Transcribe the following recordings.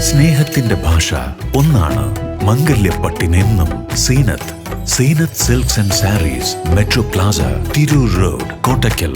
സ്നേഹത്തിന്റെ ഭാഷ ഒന്നാണ് മംഗല്യപ്പട്ടിനെന്നും Zeenath Zeenath silks and sarees metro plaza Tirur road Kottakkal.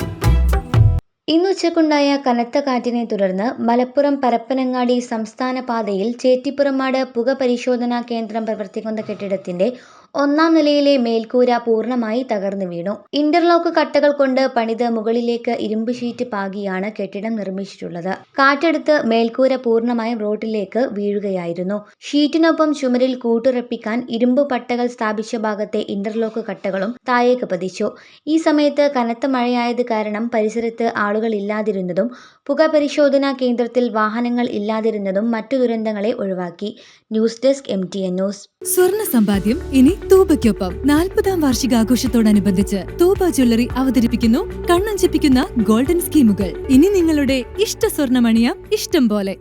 ഇന്ന് ഉച്ചക്കുണ്ടായ കനത്ത കാറ്റിനെ തുടർന്ന് മലപ്പുറം പരപ്പനങ്ങാടി സംസ്ഥാന പാതയിൽ ചേറ്റിപ്പുറമാട് പുക പരിശോധനാ കേന്ദ്രം പ്രവർത്തിക്കുന്ന കെട്ടിടത്തിന്റെ ഒന്നാം നിലയിലെ മേൽക്കൂര പൂർണമായി തകർന്നു വീണു. ഇന്റർലോക്ക് കട്ടകൾ കൊണ്ട് പണിത് മുകളിലേക്ക് ഇരുമ്പ് ഷീറ്റ് പാകിയാണ് കെട്ടിടം നിർമ്മിച്ചിട്ടുള്ളത്. കാറ്റെടുത്ത് മേൽക്കൂര പൂർണമായും റോഡിലേക്ക് വീഴുകയായിരുന്നു. ഷീറ്റിനൊപ്പം ചുമരിൽ കൂട്ടുറപ്പിക്കാൻ ഇരുമ്പ് പട്ടകൾ സ്ഥാപിച്ച ഭാഗത്തെ ഇന്റർലോക്ക് കട്ടകളും താഴേക്ക് പതിച്ചു. ഈ സമയത്ത് കനത്ത മഴയായത് കാരണം പരിസരത്ത് ആളുകൾ ഇല്ലാതിരുന്നതും പുക പരിശോധനാ കേന്ദ്രത്തിൽ വാഹനങ്ങൾ ഇല്ലാതിരുന്നതും മറ്റു ദുരന്തങ്ങളെ ഒഴിവാക്കി. News desk M T N news. സ്വർണ സമ്പാദ്യം ഇനി തൂബയ്ക്കൊപ്പം നാൽപ്പതാം വാർഷികാഘോഷത്തോടനുബന്ധിച്ച് തൂബ ജ്വല്ലറി അവതരിപ്പിക്കുന്നു കണ്ണഞ്ചിപ്പിക്കുന്ന ഗോൾഡൻ സ്കീമുകൾ. ഇനി നിങ്ങളുടെ ഇഷ്ട സ്വർണമണിയാം ഇഷ്ടം പോലെ.